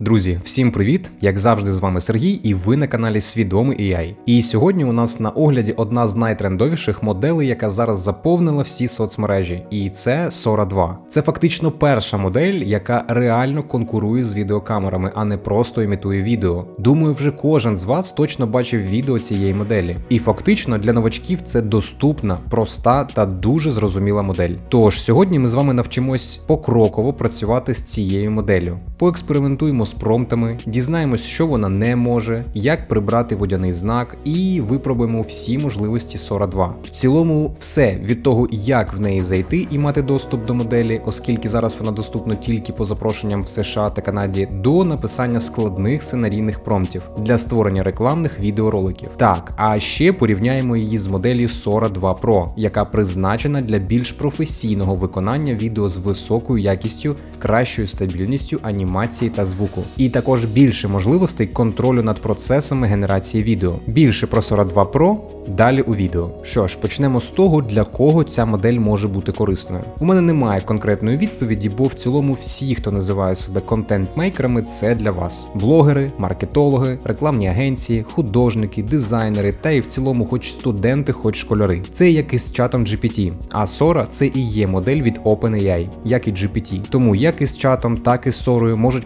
Друзі, всім привіт! Як завжди, з вами Сергій, і ви на каналі Свідомий AI. І сьогодні у нас на огляді одна з найтрендовіших моделей, яка зараз заповнила всі соцмережі, і це Sora 2. Це фактично перша модель, яка реально конкурує з відеокамерами, а не просто імітує відео. Думаю, вже кожен з вас точно бачив відео цієї моделі. І фактично для новачків це доступна, проста та дуже зрозуміла модель. Тож сьогодні ми з вами навчимось покроково працювати з цією моделлю. Поекспериментуємо з промптами, дізнаємось, що вона не може, як прибрати водяний знак, і випробуємо всі можливості Sora 2. В цілому, все від того, як в неї зайти і мати доступ до моделі, оскільки зараз вона доступна тільки по запрошенням в США та Канаді, до написання складних сценарійних промптів для створення рекламних відеороликів. Так, а ще порівняємо її з моделі Sora 2 Pro, яка призначена для більш професійного виконання відео з високою якістю, кращою стабільністю анімації та звуку, і також більше можливостей контролю над процесами генерації відео. Більше про 42 Pro далі у відео. Що ж, почнемо з того, для кого ця модель може бути корисною. У мене немає конкретної відповіді, бо в цілому всі, хто називає себе контент-мейкерами, це для вас: блогери, маркетологи, рекламні агенції, художники, дизайнери та і в цілому, хоч студенти, хоч школяри. Це як із чатом GPT, а Sora це і є модель від OpenAI, як і GPT. Тому як із чатом, так і Sora можуть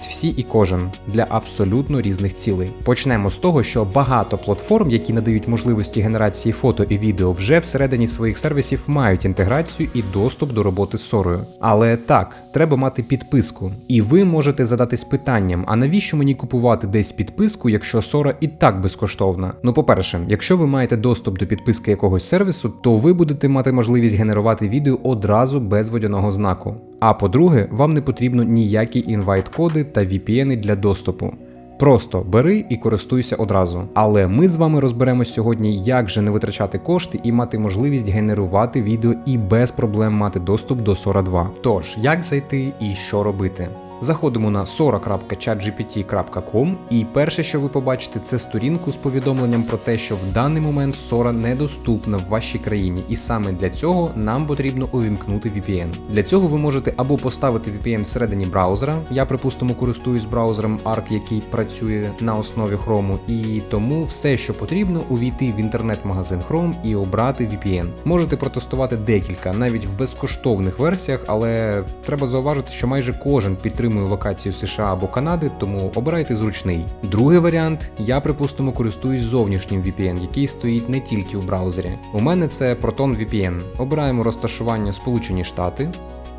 користуватись всі і кожен для абсолютно різних цілей. Почнемо з того, що багато платформ, які надають можливості генерації фото і відео, вже всередині своїх сервісів мають інтеграцію і доступ до роботи з Сорою. Але так, треба мати підписку. І ви можете задатись питанням: а навіщо мені купувати десь підписку, якщо Сора і так безкоштовна? Ну, по-перше, якщо ви маєте доступ до підписки якогось сервісу, то ви будете мати можливість генерувати відео одразу без водяного знаку. А по-друге, вам не потрібно ніякі інвайт-коди та VPN для доступу. Просто бери і користуйся одразу. Але ми з вами розберемось сьогодні, як же не витрачати кошти і мати можливість генерувати відео і без проблем мати доступ до Sora 2. Тож, як зайти і що робити? Заходимо на sora.chatgpt.com і перше, що ви побачите, це сторінку з повідомленням про те, що в даний момент Sora недоступна в вашій країні, і саме для цього нам потрібно увімкнути VPN. Для цього ви можете або поставити VPN всередині браузера. Я припустимо користуюсь браузером Arc, який працює на основі Chrome, і тому все, що потрібно, увійти в інтернет-магазин Chrome і обрати VPN. Можете протестувати декілька, навіть в безкоштовних версіях, але треба зауважити, що майже кожен підтримує локацію США або Канади, тому обирайте зручний. Другий варіант, я припустимо користуюсь зовнішнім VPN, який стоїть не тільки в браузері. У мене це Proton VPN. Обираємо розташування Сполучені Штати,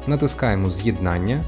натискаємо З'єднання.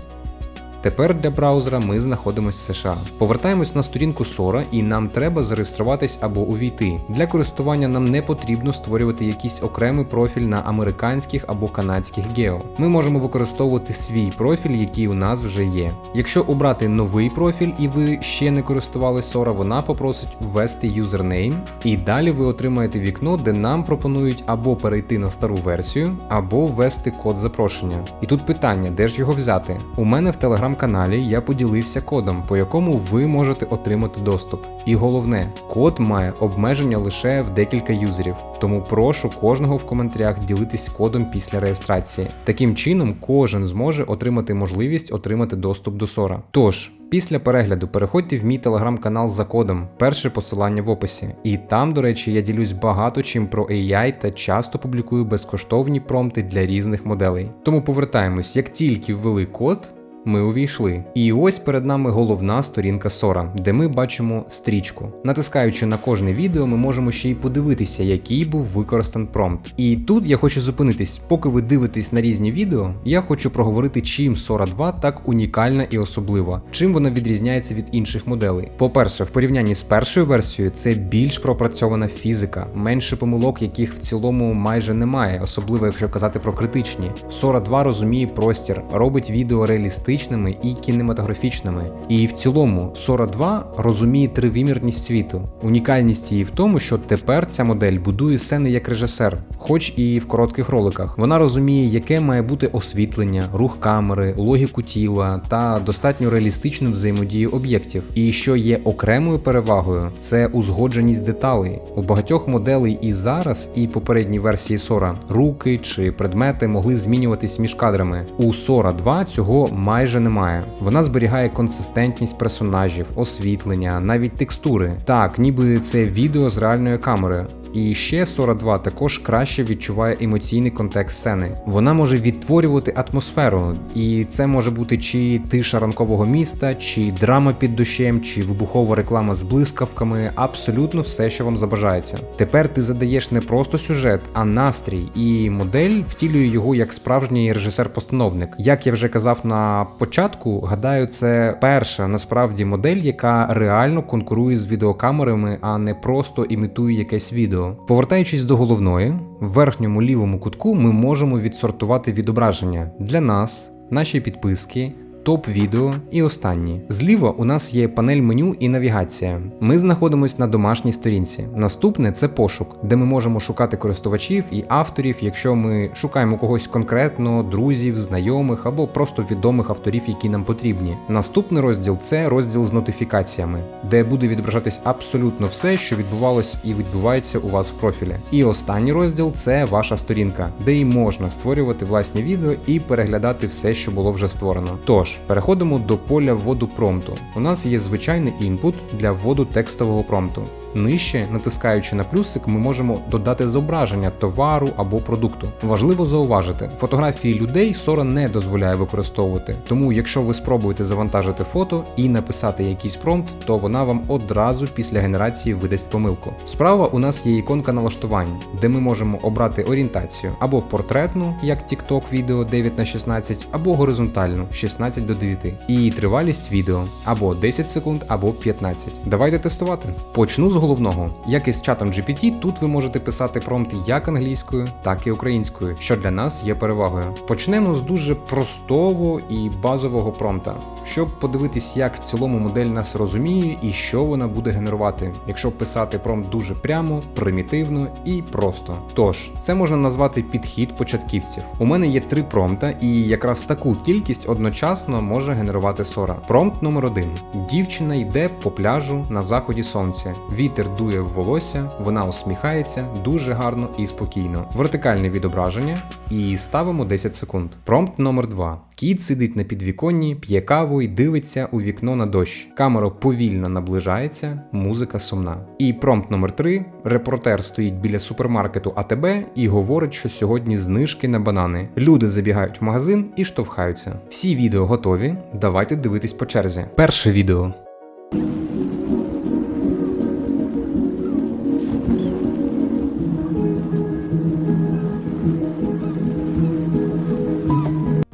Тепер для браузера ми знаходимося в США. Повертаємось на сторінку Sora і нам треба зареєструватись або увійти. Для користування нам не потрібно створювати якийсь окремий профіль на американських або канадських гео. Ми можемо використовувати свій профіль, який у нас вже є. Якщо обрати новий профіль і ви ще не користувалися Sora, вона попросить ввести юзернейм, і далі ви отримаєте вікно, де нам пропонують або перейти на стару версію, або ввести код запрошення. І тут питання, де ж його взяти? У мене в телеграм телеграм-каналі я поділився кодом, по якому ви можете отримати доступ. І головне, код має обмеження лише в декілька юзерів, тому прошу кожного в коментарях ділитись кодом після реєстрації. Таким чином, кожен зможе отримати можливість отримати доступ до Sora. Тож. Після перегляду переходьте в мій телеграм-канал за кодом, перше посилання в описі. І там, до речі, я ділюсь багато чим про AI та часто публікую безкоштовні промпти для різних моделей. Тому повертаємось, як тільки ввели код. Ми увійшли. І ось перед нами головна сторінка Sora, де ми бачимо стрічку. Натискаючи на кожне відео, ми можемо ще й подивитися, який був використаний промпт. І тут я хочу зупинитись, поки ви дивитесь на різні відео, я хочу проговорити, чим Sora 2 так унікальна і особлива, чим вона відрізняється від інших моделей. По-перше, в порівнянні з першою версією, це більш пропрацьована фізика, менше помилок, яких в цілому майже немає, особливо якщо казати про критичні. Sora 2 розуміє простір, робить відео реалістичним, реалістичними і кінематографічними. І в цілому Sora 2 розуміє тривимірність світу. Унікальність її в тому, що тепер ця модель будує сцени як режисер, хоч і в коротких роликах. Вона розуміє, яке має бути освітлення, рух камери, логіку тіла та достатньо реалістичну взаємодію об'єктів. І що є окремою перевагою, це узгодженість деталей. У багатьох моделей і зараз, і попередній версії Sora руки чи предмети могли змінюватись між кадрами. У Sora 2 цього майже майже немає. Вона зберігає консистентність персонажів, освітлення, навіть текстури. Так, ніби це відео з реальної камери. І ще Sora 2 також краще відчуває емоційний контекст сцени. Вона може відтворювати атмосферу, і це може бути чи тиша ранкового міста, чи драма під дощем, чи вибухова реклама з блискавками, абсолютно все, що вам забажається. Тепер ти задаєш не просто сюжет, а настрій, і модель втілює його як справжній режисер-постановник. Як я вже казав на початку, гадаю, це перша насправді модель, яка реально конкурує з відеокамерами, а не просто імітує якесь відео. Повертаючись до головної, в верхньому лівому кутку ми можемо відсортувати відображення для нас, наші підписки. Топ відео і останні. Зліва у нас є панель меню і навігація. Ми знаходимося на домашній сторінці. Наступне це пошук, де ми можемо шукати користувачів і авторів, якщо ми шукаємо когось конкретно, друзів, знайомих або просто відомих авторів, які нам потрібні. Наступний розділ це розділ з нотифікаціями, де буде відображатись абсолютно все, що відбувалось і відбувається у вас в профілі. І останній розділ це ваша сторінка, де і можна створювати власні відео і переглядати все, що було вже створено. Тож переходимо до поля вводу промпту. У нас є звичайний інпут для вводу текстового промпту. Нижче, натискаючи на плюсик, ми можемо додати зображення товару або продукту. Важливо зауважити, фотографії людей Sora не дозволяє використовувати. Тому, якщо ви спробуєте завантажити фото і написати якийсь промпт, то вона вам одразу після генерації видасть помилку. Справа у нас є іконка налаштувань, де ми можемо обрати орієнтацію або портретну, як TikTok відео 9 на 16, або горизонтальну 16 до 9, і тривалість відео або 10 секунд, або 15. Давайте тестувати. Почну з головного. Як і з чатом GPT, тут ви можете писати промпти як англійською, так і українською, що для нас є перевагою. Почнемо з дуже простого і базового промпта, щоб подивитись, як в цілому модель нас розуміє і що вона буде генерувати, якщо писати промпт дуже прямо, примітивно і просто. Тож, це можна назвати підхід початківців. У мене є три промпта, і якраз таку кількість одночасно може генерувати сора. Промпт номер 1 дівчина йде по пляжу на заході сонця. Вітер дує в волосся, вона усміхається дуже гарно і спокійно. Вертикальне відображення і ставимо 10 секунд. Промпт номер 2. Кіт сидить на підвіконні, п'є каву і дивиться у вікно на дощ. Камера повільно наближається, музика сумна. І промпт номер 3. Репортер стоїть біля супермаркету АТБ і говорить, що сьогодні знижки на банани. Люди забігають в магазин і штовхаються. Всі відео готові. Давайте дивитись по черзі. Перше відео.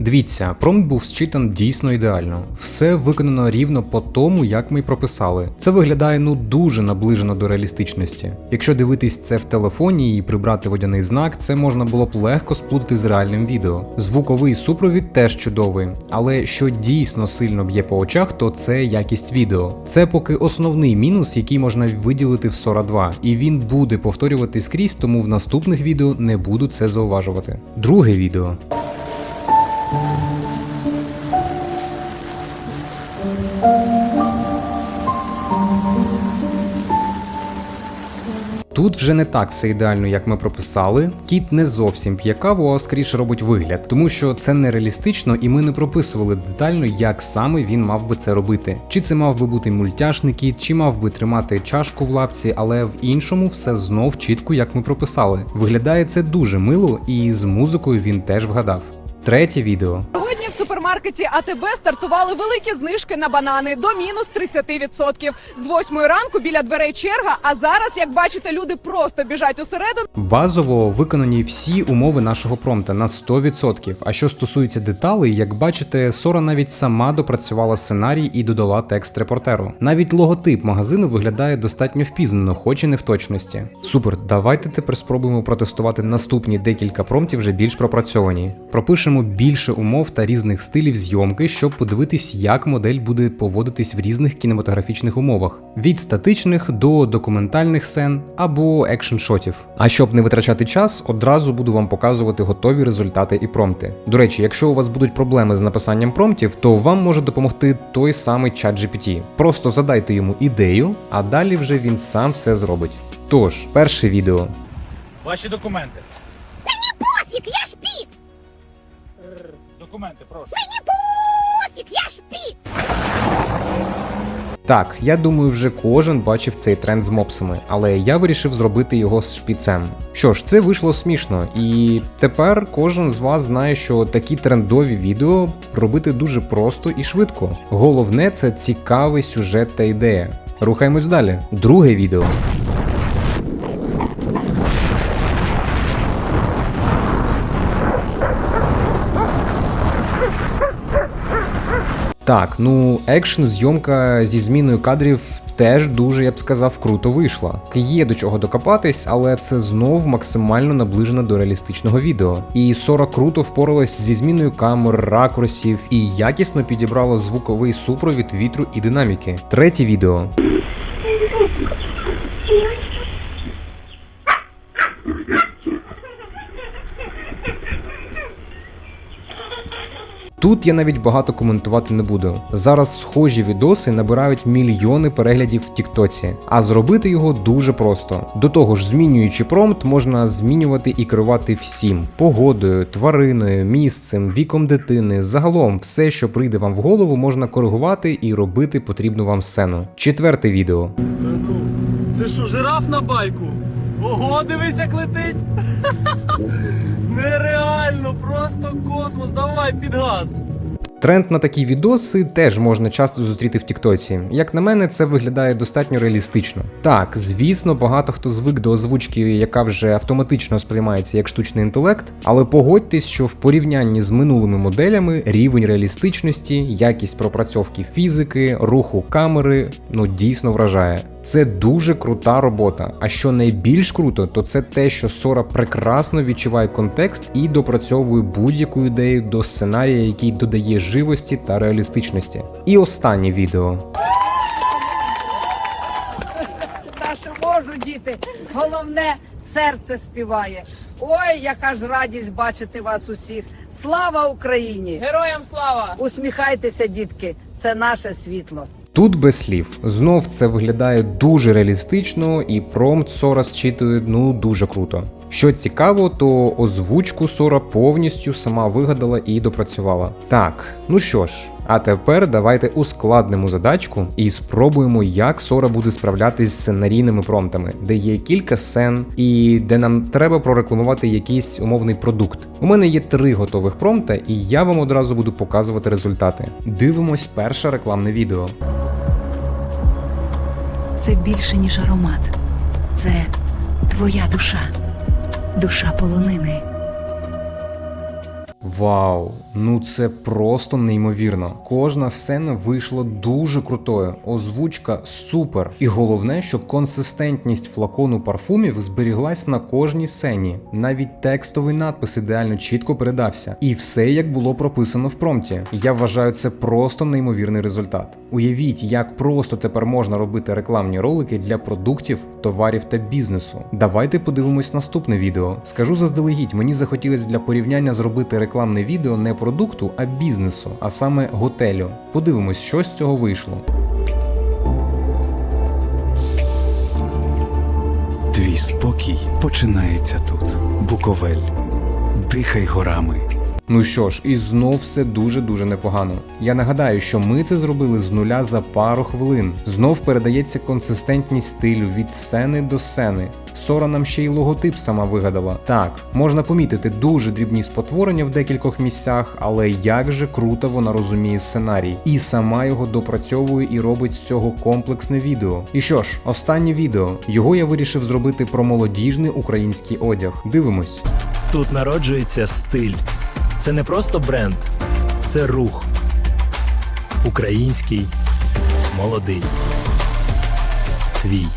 Дивіться, промпт був зчитан дійсно ідеально. Все виконано рівно по тому, як ми й прописали. Це виглядає ну дуже наближено до реалістичності. Якщо дивитись це в телефоні і прибрати водяний знак, це можна було б легко сплутати з реальним відео. Звуковий супровід теж чудовий, але що дійсно сильно б'є по очах, то це якість відео. Це поки основний мінус, який можна виділити в Sora 2, і він буде повторювати скрізь, тому в наступних відео не буду це зауважувати. Друге відео. Тут вже не так все ідеально, як ми прописали. Кіт не зовсім п'є каву, а скоріше робить вигляд, тому що це не реалістично, і ми не прописували детально, як саме він мав би це робити. Чи це мав би бути мультяшний кіт, чи мав би тримати чашку в лапці, але в іншому все знов чітко, як ми прописали. Виглядає це дуже мило, і з музикою він теж вгадав. Третє відео. Сьогодні в супермаркеті АТБ стартували великі знижки на банани до мінус 30%. З 8 ранку біля дверей черга. А зараз, як бачите, люди просто біжать усередину. Базово виконані всі умови нашого промпта на 100%. А що стосується деталей, як бачите, Сора навіть сама допрацювала сценарій і додала текст репортеру. Навіть логотип магазину виглядає достатньо впізнано, хоч і не в точності. Супер, давайте тепер спробуємо протестувати наступні декілька промптів вже більш пропрацьовані. Пропишемо більше умов та різних стилів зйомки, щоб подивитись, як модель буде поводитись в різних кінематографічних умовах: від статичних до документальних сцен або екшн-шотів. А щоб не витрачати час, одразу буду вам показувати готові результати і промпти. До речі, якщо у вас будуть проблеми з написанням промптів, то вам може допомогти той самий ChatGPT. Просто задайте йому ідею, а далі вже він сам все зробить. Тож, перше відео. Ваші документи. документи, прошу. Мені пофіг, я ж! Так, я думаю, вже кожен бачив цей тренд з мопсами, але я вирішив зробити його з шпіцем. Що ж, це вийшло смішно, і тепер кожен з вас знає, що такі трендові відео робити дуже просто і швидко. Головне це цікавий сюжет та ідея. Рухаємось далі. Друге відео. Так, ну екшн зйомка зі зміною кадрів теж дуже, я б сказав, круто вийшла. Є до чого докопатись, але це знов максимально наближено до реалістичного відео. І Сора круто впоралась зі зміною камер, ракурсів і якісно підібрала звуковий супровід вітру і динаміки. Третє відео. Тут я навіть багато коментувати не буду. Зараз схожі відоси набирають мільйони переглядів в Тіктоці, а зробити його дуже просто. До того ж, змінюючи промпт, можна змінювати і керувати всім: погодою, твариною, місцем, віком дитини. Загалом, все, що прийде вам в голову, можна коригувати і робити потрібну вам сцену. Четверте відео. Це що, жираф на байку? Ого, дивись, як летить! Нереально, просто космос, давай під газ! Тренд на такі відоси теж можна часто зустріти в Тіктоці. Як на мене, це виглядає достатньо реалістично. Так, звісно, багато хто звик до озвучки, яка вже автоматично сприймається як штучний інтелект, але погодьтесь, що в порівнянні з минулими моделями рівень реалістичності, якість пропрацьовки фізики, руху камери ну дійсно вражає. Це дуже крута робота. А що найбільш круто, то це те, що Сора прекрасно відчуває контекст і допрацьовує будь-яку ідею до сценарія, який додає живості та реалістичності. І останнє відео. Та що можу, діти. Головне, серце співає. Ой, яка ж радість бачити вас усіх. Слава Україні! Героям слава! Усміхайтеся, дітки, це наше світло. Тут без слів. Знов це виглядає дуже реалістично, і промпт Сора зчитує ну дуже круто. Що цікаво, то озвучку Сора повністю сама вигадала і допрацювала. Так, ну що ж. А тепер давайте ускладнимо задачку і спробуємо, як Сора буде справлятись з сценарійними промптами, де є кілька сцен і де нам треба прорекламувати якийсь умовний продукт. У мене є три готових промпта, і я вам одразу буду показувати результати. Дивимось перше рекламне відео. Це більше, ніж аромат. Це твоя душа, душа полонини. Вау, ну це просто неймовірно. Кожна сцена вийшла дуже крутою, озвучка супер. І головне, що консистентність флакону парфумів зберіглась на кожній сцені. Навіть текстовий надпис ідеально чітко передався. І все як було прописано в промпті. Я вважаю це просто неймовірний результат. Уявіть, як просто тепер можна робити рекламні ролики для продуктів, товарів та бізнесу. Давайте подивимось наступне відео. Скажу заздалегідь, мені захотілося для порівняння зробити рекламне відео не продукту, а бізнесу, а саме готелю. Подивимось, що з цього вийшло. Твій спокій починається тут. Буковель. Дихай горами. Ну що ж, і знов все дуже-дуже непогано. Я нагадаю, що ми це зробили з нуля за пару хвилин. Знов передається консистентність стилю від сцени до сцени. Сора нам ще й логотип сама вигадала. Так, можна помітити дуже дрібні спотворення в декількох місцях, але як же круто вона розуміє сценарій, і сама його допрацьовує і робить з цього комплексне відео. І що ж, останнє відео. Його я вирішив зробити про молодіжний український одяг. Дивимось. Тут народжується стиль. Це не просто бренд, це рух. Український, молодий. Твій.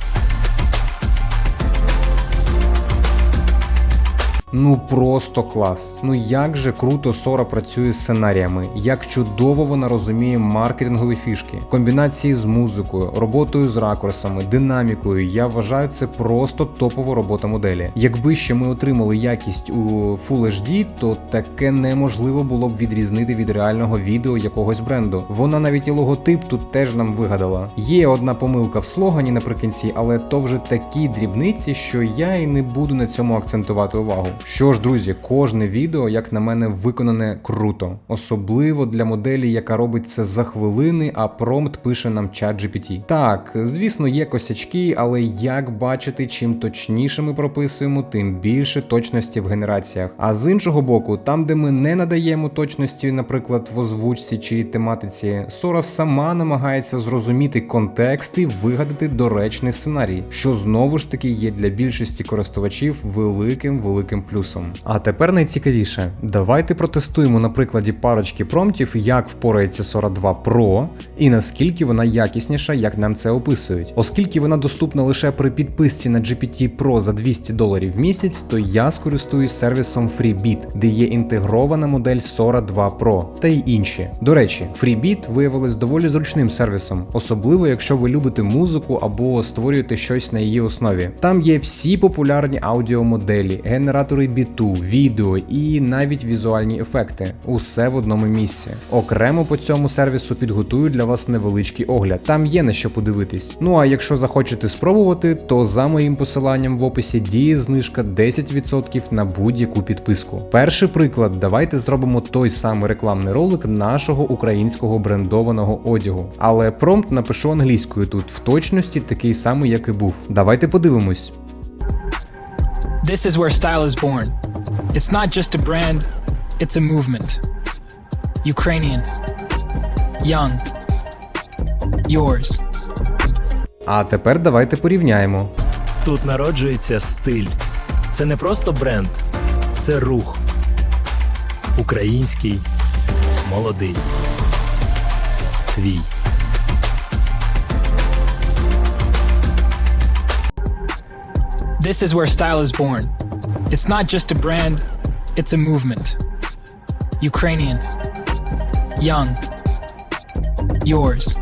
Ну просто клас. Ну як же круто Сора працює з сценаріями, як чудово вона розуміє маркетингові фішки, комбінації з музикою, роботою з ракурсами, динамікою. Я вважаю це просто топова робота моделі. Якби ще ми отримали якість у Full HD, то таке неможливо було б відрізнити від реального відео якогось бренду. Вона навіть і логотип тут теж нам вигадала. Є одна помилка в слогані наприкінці, але то вже такі дрібниці, що я і не буду на цьому акцентувати увагу. Що ж, друзі, кожне відео, як на мене, виконане круто, особливо для моделі, яка робить це за хвилини, а промпт пише нам чат GPT. Так, звісно, є косячки, але як бачити, чим точніше ми прописуємо, тим більше точності в генераціях. А з іншого боку, там, де ми не надаємо точності, наприклад, в озвучці чи тематиці, Сора сама намагається зрозуміти контекст і вигадати доречний сценарій, що знову ж таки є для більшості користувачів великим великим плюсом. А тепер найцікавіше, давайте протестуємо на прикладі парочки промптів, як впорається Sora 2 Pro і наскільки вона якісніша, як нам це описують. Оскільки вона доступна лише при підписці на GPT Pro за 200 доларів в місяць, то я скористуюсь сервісом FreeBit, де є інтегрована модель Sora 2 Pro та й інші. До речі, FreeBit виявилось доволі зручним сервісом, особливо якщо ви любите музику або створюєте щось на її основі. Там є всі популярні аудіомоделі, генератори біту, відео і навіть візуальні ефекти. Усе в одному місці. Окремо по цьому сервісу підготую для вас невеличкий огляд. Там є на що подивитись. Ну а якщо захочете спробувати, то за моїм посиланням в описі діє знижка 10% на будь-яку підписку. Перший приклад, давайте зробимо той самий рекламний ролик нашого українського брендованого одягу. Але промпт напишу англійською тут, в точності такий самий, як і був. Давайте подивимось. This is where style is born. It's not just a brand, it's a movement. Ukrainian. Young. Yours. А тепер давайте порівняємо. Тут народжується стиль. Це не просто бренд, це рух. Український, молодий. Твій. This is where style is born. It's not just a brand, it's a movement. Ukrainian. Young. Yours.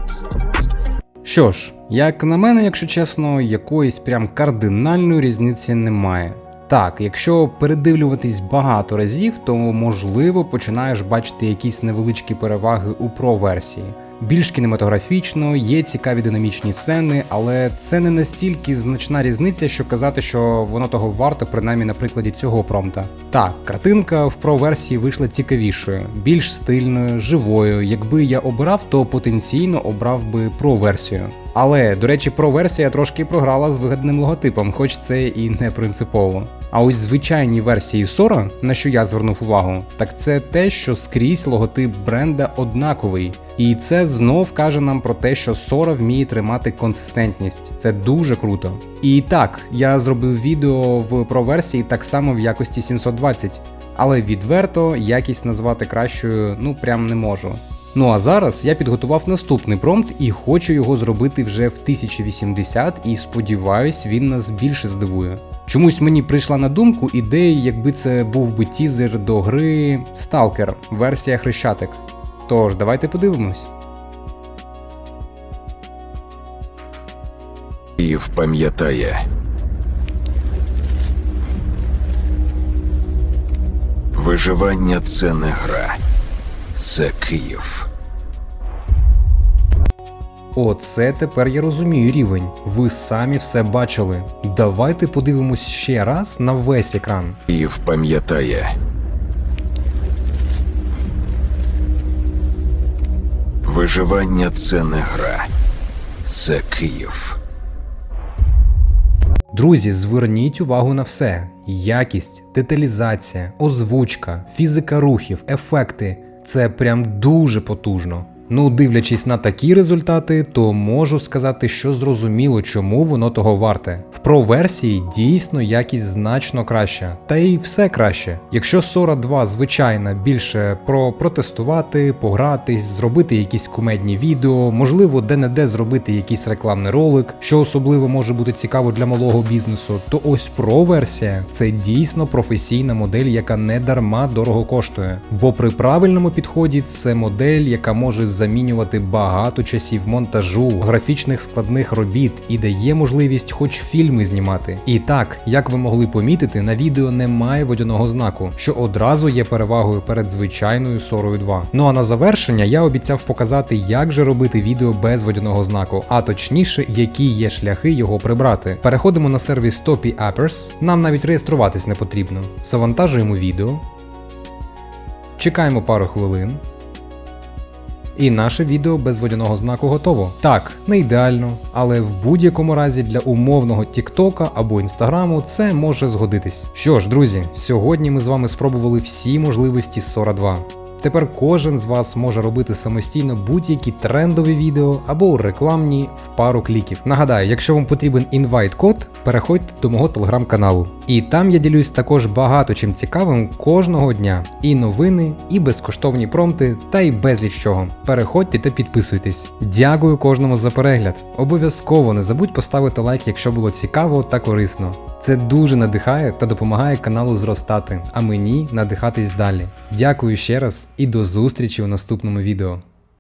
Що ж, як на мене, якщо чесно, якоїсь прям кардинальної різниці немає. Так, якщо передивлюватись багато разів, то можливо починаєш бачити якісь невеличкі переваги у Pro версії. Більш кінематографічно, є цікаві динамічні сцени, але це не настільки значна різниця, що казати, що воно того варто, принаймні на прикладі цього промта. Так, картинка в Pro версії вийшла цікавішою, більш стильною, живою. Якби я обирав, то потенційно обрав би Pro версію. Але, до речі, Pro версія трошки програла з вигаданим логотипом, хоч це і не принципово. А ось звичайній версії Sora, на що я звернув увагу, так це те, що скрізь логотип бренда однаковий. І це знов каже нам про те, що Sora вміє тримати консистентність. Це дуже круто. І так, я зробив відео в Pro версії так само в якості 720, але відверто якість назвати кращою ну прям не можу. Ну а зараз я підготував наступний промпт і хочу його зробити вже в 1080 і сподіваюсь, він нас більше здивує. Чомусь мені прийшла на думку ідея, якби це був би тізер до гри Stalker, версія Хрещатик. Тож, давайте подивимось. Київ пам'ятає. Виживання це не гра. Це Київ. Оце тепер я розумію рівень. Ви самі все бачили. Давайте подивимось ще раз на весь екран. Київ пам'ятає. Виживання це не гра. Це Київ. Друзі, зверніть увагу на все: якість, деталізація, озвучка, фізика рухів, ефекти це прям дуже потужно. Ну, дивлячись на такі результати, то можу сказати, що зрозуміло, чому воно того варте. В Pro версії дійсно якість значно краща, та й все краще. Якщо Sora 2 звичайна більше про протестувати, погратись, зробити якісь кумедні відео, можливо, де-не-де зробити якийсь рекламний ролик, що особливо може бути цікаво для малого бізнесу, то ось Pro версія це дійсно професійна модель, яка не дарма дорого коштує. Бо при правильному підході це модель, яка може замінювати багато часів монтажу, графічних складних робіт і дає можливість хоч фільми знімати. І так, як ви могли помітити, на відео немає водяного знаку, що одразу є перевагою перед звичайною Сорою 2. Ну а на завершення я обіцяв показати, як же робити відео без водяного знаку, а точніше, які є шляхи його прибрати. Переходимо на сервіс Topi Appers. Нам навіть реєструватись не потрібно. Завантажуємо відео. Чекаємо пару хвилин. І наше відео без водяного знаку готово. Так, не ідеально, але в будь-якому разі для умовного Тіктока або Інстаграму це може згодитись. Що ж, друзі, сьогодні ми з вами спробували всі можливості 2. Тепер кожен з вас може робити самостійно будь-які трендові відео або рекламні в пару кліків. Нагадаю, якщо вам потрібен інвайт-код, переходьте до мого телеграм-каналу. І там я ділюсь також багато чим цікавим кожного дня. І новини, і безкоштовні промпти, та й безліч чого. Переходьте та підписуйтесь. Дякую кожному за перегляд. Обов'язково не забудь поставити лайк, якщо було цікаво та корисно. Це дуже надихає та допомагає каналу зростати, а мені надихатись далі. Дякую ще раз і до зустрічі у наступному відео.